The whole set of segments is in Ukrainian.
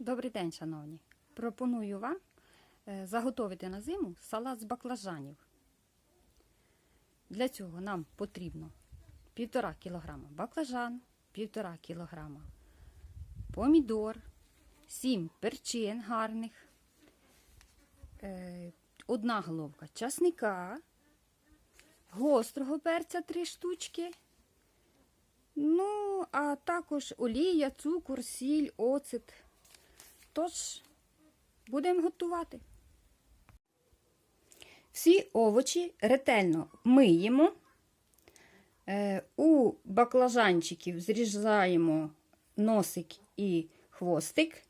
Добрий день, шановні. Пропоную вам е, заготовити на зиму салат з баклажанів. Для цього нам потрібно 1,5 кг баклажан, 1,5 кг помідор, 7 перчин гарних, е, одна головка часника, гострого перця 3 штучки. Ну, а також олія, цукор, сіль, оцет. Тож, будемо готувати. Всі овочі ретельно миємо. Е, у баклажанчиків зрізаємо носик і хвостик.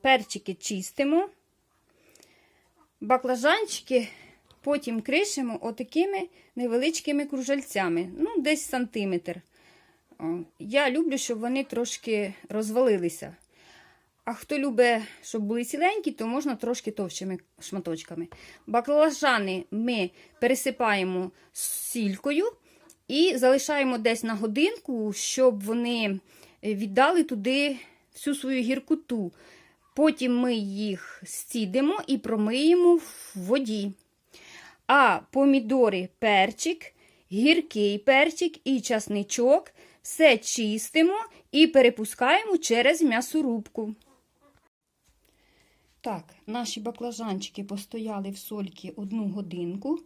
Перчики чистимо. Баклажанчики потім кришимо отакими невеличкими кружальцями, ну, десь сантиметр. Я люблю, щоб вони трошки розвалилися. А хто любить, щоб були ціленькі, то можна трошки товщими шматочками. Баклажани ми пересипаємо сількою і залишаємо десь на годинку, щоб вони віддали туди всю свою гіркоту. Потім ми їх стідимо і промиємо в воді. А помідори, перчик, гіркий перчик і часничок все чистимо і перепускаємо через м'ясорубку. Так, наші баклажанчики постояли в сольці одну годинку.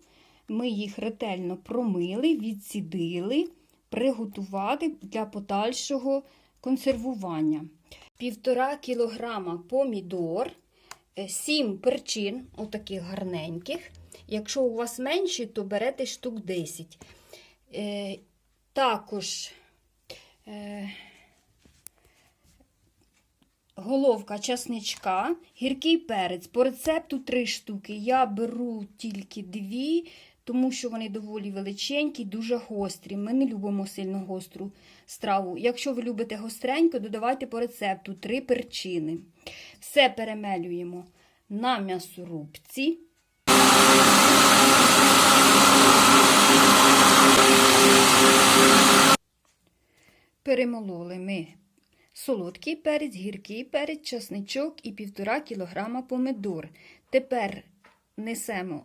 Ми їх ретельно промили, відсідили, приготували для подальшого консервування. Півтора кілограма помідор, 7 перчин, отаких гарненьких. Якщо у вас менші, то берете штук 10. Е, також е, головка часничка, гіркий перець. По рецепту 3 штуки. Я беру тільки 2, тому що вони доволі величенькі, дуже гострі. Ми не любимо сильно гостру страву. Якщо ви любите гостренько, додавайте по рецепту 3 перчини. Все перемелюємо на м'ясорубці. Перемололи ми солодкий перець, гіркий перець, часничок і 1,5 кг помидор. Тепер несемо,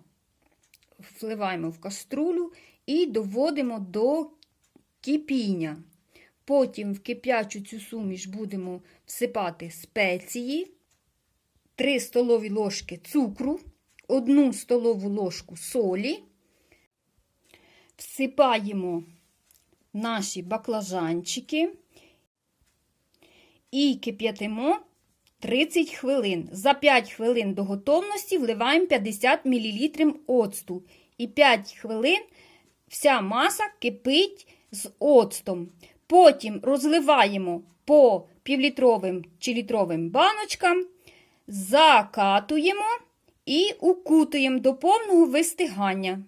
вливаємо в каструлю і доводимо до кипіння. Потім в кип'ячу цю суміш будемо всипати спеції, 3 столові ложки цукру, 1 столову ложку солі. Всипаємо наші баклажанчики і кип'ятимо 30 хвилин. За 5 хвилин до готовності вливаємо 50 мл оцту. І 5 хвилин вся маса кипить з оцтом. Потім розливаємо по півлітровим чи літровим баночкам, закатуємо і укутуємо до повного вистигання.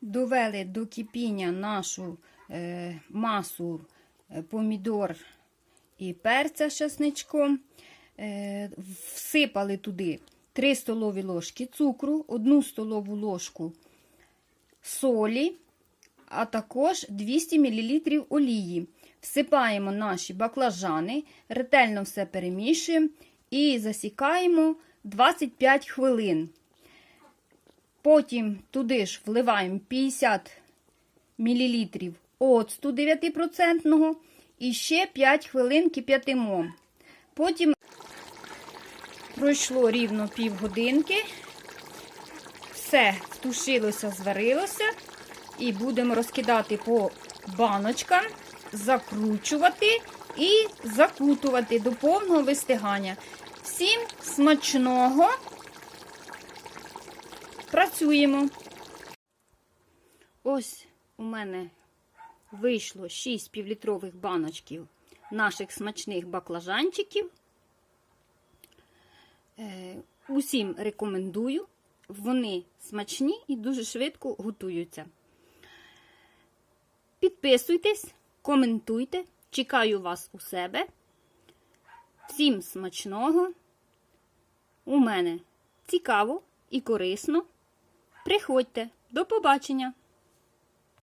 Довели до кипіння нашу е, масу помідор і перця з часничком. Е, всипали туди 3 столові ложки цукру, 1 столову ложку солі, а також 200 мл олії. Всипаємо наші баклажани, ретельно все перемішуємо і засікаємо 25 хвилин. Потім туди ж вливаємо 50 мл оцту 9% і ще 5 хвилин кип'ятимо. Потім пройшло рівно півгодинки. Все втушилося, зварилося. І будемо розкидати по баночкам, закручувати і закутувати до повного вистигання. Всім смачного! Працюємо. Ось у мене вийшло 6 півлітрових баночків наших смачних баклажанчиків. Е, усім рекомендую. Вони смачні і дуже швидко готуються. Підписуйтесь, коментуйте. Чекаю вас у себе. Всім смачного! У мене цікаво і корисно. Приходьте, до побачення!